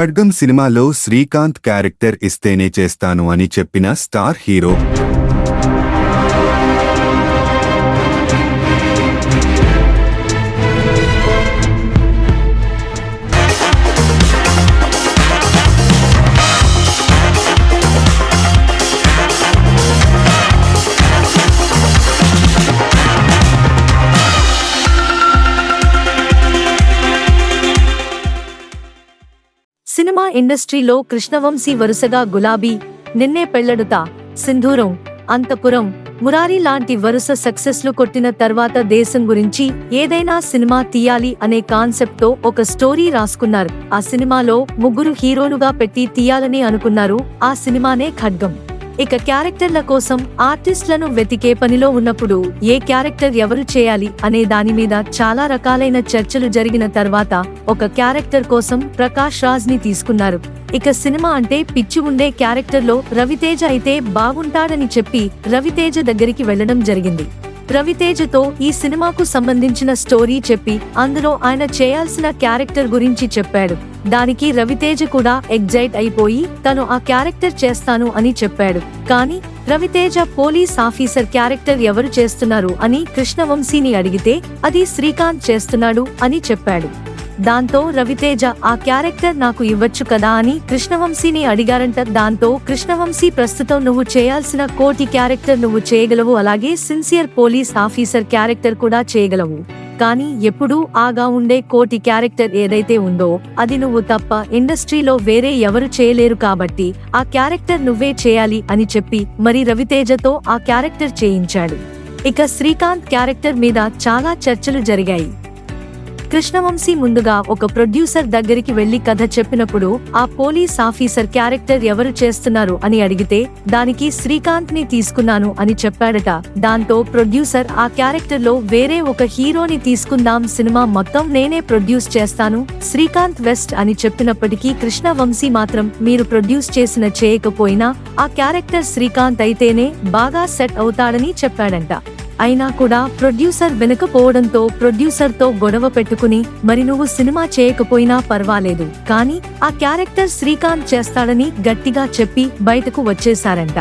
ఖడ్గం సినిమాలో శ్రీకాంత్ క్యారెక్టర్ ఇస్తేనే చేస్తాను అని చెప్పిన స్టార్ హీరో ఇండస్ట్రీలో కృష్ణవంశీ వరుసగా గులాబీ నిన్నే పెళ్ళడుతా సింధూరం అంతపురం మురారి లాంటి వరుస సక్సెస్లు కొట్టిన తర్వాత దేశం గురించి ఏదైనా సినిమా తీయాలి అనే కాన్సెప్ట్తో ఒక స్టోరీ రాసుకున్నారు. ఆ సినిమాలో ముగ్గురు హీరోలుగా పెట్టి తీయాలని అనుకున్నారు. ఆ సినిమానే ఖడ్గం. ఇక క్యారెక్టర్ల కోసం ఆర్టిస్టులను వెతికే పనిలో ఉన్నప్పుడు ఏ క్యారెక్టర్ ఎవరు చేయాలి అనే దాని మీద చాలా రకాలైన చర్చలు జరిగిన తర్వాత ఒక క్యారెక్టర్ కోసం ప్రకాష్ రాజ్ని తీసుకున్నారు. ఇక సినిమా అంటే పిచ్చి ఉండే క్యారెక్టర్లో రవితేజ అయితే బాగుంటాడని చెప్పి రవితేజ దగ్గరికి వెళ్ళడం జరిగింది. రవితేజతో ఈ సినిమాకు సంబంధించిన స్టోరీ చెప్పి అందులో ఆయన చేయాల్సిన క్యారెక్టర్ గురించి చెప్పాడు. దానికి రవితేజ కూడా ఎగ్జైట్ అయిపోయి తను ఆ క్యారెక్టర్ చేస్తాను అని చెప్పాడు. కానీ రవితేజ పోలీస్ ఆఫీసర్ క్యారెక్టర్ ఎవరు చేస్తున్నారు అని కృష్ణవంశీని అడిగితే అది శ్రీకాంత్ చేస్తున్నాడు అని చెప్పాడు. దాంతో రవితేజ ఆ క్యారెక్టర్ నాకు ఇవ్వచ్చు కదా అని కృష్ణవంశీని అడిగారంట. దాంతో కృష్ణవంశీ ప్రస్తుతం నువ్వు చేయాల్సిన కోటి క్యారెక్టర్ నువ్వు చేయగలవు. అలాగే సిన్సియర్ పోలీస్ ఆఫీసర్ క్యారెక్టర్ కూడా చేయగలవు. కానీ ఎప్పుడూ ఆగా ఉండే కోటి క్యారెక్టర్ ఏదైతే ఉందో అది నువ్వు తప్ప ఇండస్ట్రీలో వేరే ఎవరు చేయలేరు కాబట్టి ఆ క్యారెక్టర్ నువ్వే చేయాలి అని చెప్పి మరి రవితేజతో ఆ క్యారెక్టర్ చేయించాడు. ఇక శ్రీకాంత్ క్యారెక్టర్ మీద చాలా చర్చలు జరిగాయి. కృష్ణవంశీ ముందుగా ఒక ప్రొడ్యూసర్ దగ్గరికి వెళ్ళి కథ చెప్పినప్పుడు ఆ పోలీస్ ఆఫీసర్ క్యారెక్టర్ ఎవరు చేస్తున్నారు? అని అడిగితే దానికి శ్రీకాంత్ని తీసుకున్నాను అని చెప్పాడట. దాంతో ప్రొడ్యూసర్ ఆ క్యారెక్టర్లో వేరే ఒక హీరోని తీసుకుందాం సినిమా మొత్తం నేనే ప్రొడ్యూస్ చేస్తాను శ్రీకాంత్ వెస్ట్ అని చెప్పినప్పటికీ కృష్ణవంశీ మాత్రం మీరు ప్రొడ్యూస్ చేసిన చేయకపోయినా ఆ క్యారెక్టర్ శ్రీకాంత్ అయితేనే బాగా సెట్ అవుతాడని చెప్పాడంట. అయినా కూడా ప్రొడ్యూసర్ వినకపోవడంతో ప్రొడ్యూసర్తో గొడవ పెట్టుకుని మరి నువ్వు సినిమా చేయకపోయినా పర్వాలేదు కానీ ఆ క్యారెక్టర్ శ్రీకాంత్ చేస్తాడని గట్టిగా చెప్పి బయటకు వచ్చేశారంట.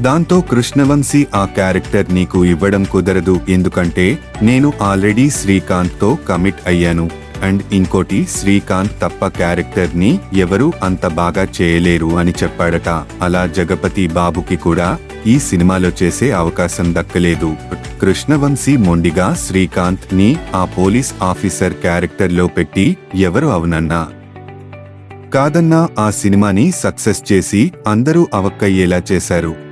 దాంతో కృష్ణవంశీ ఆ క్యారెక్టర్ నీకు ఇవ్వడం కుదరదు ఎందుకంటే నేను ఆల్రెడీ శ్రీకాంత్తో కమిట్ అయ్యాను. అండ్ ఇంకోటి శ్రీకాంత్ తప్ప క్యారెక్టర్ని ఎవరూ అంత బాగా చేయలేరు అని చెప్పాడట. అలా జగపతి బాబుకి కూడా ఈ సినిమాలో చేసే అవకాశం దక్కలేదు. కృష్ణవంశీ మొండిగా శ్రీకాంత్ని ఆ పోలీస్ ఆఫీసర్ క్యారెక్టర్లో పెట్టి ఎవరు అవునన్నా? కాదన్నా ఆ సినిమాని సక్సెస్ చేసి అందరూ అవక్కయ్యేలా చేశారు.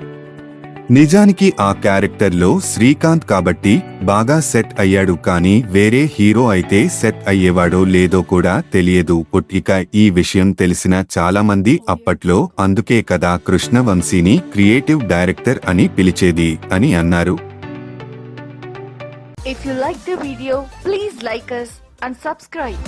నిజానికి ఆ క్యారెక్టర్లో శ్రీకాంత్ కాబట్టి బాగా సెట్ అయ్యాడు కానీ వేరే హీరో అయితే సెట్ అయ్యేవాడో లేదో కూడా తెలియదు పుట్టిక ఈ విషయం తెలిసిన చాలామంది అప్పట్లో అందుకే కదా కృష్ణవంశీని క్రియేటివ్ డైరెక్టర్ అని పిలిచేది అని అన్నారు If you like the video, please like us and subscribe.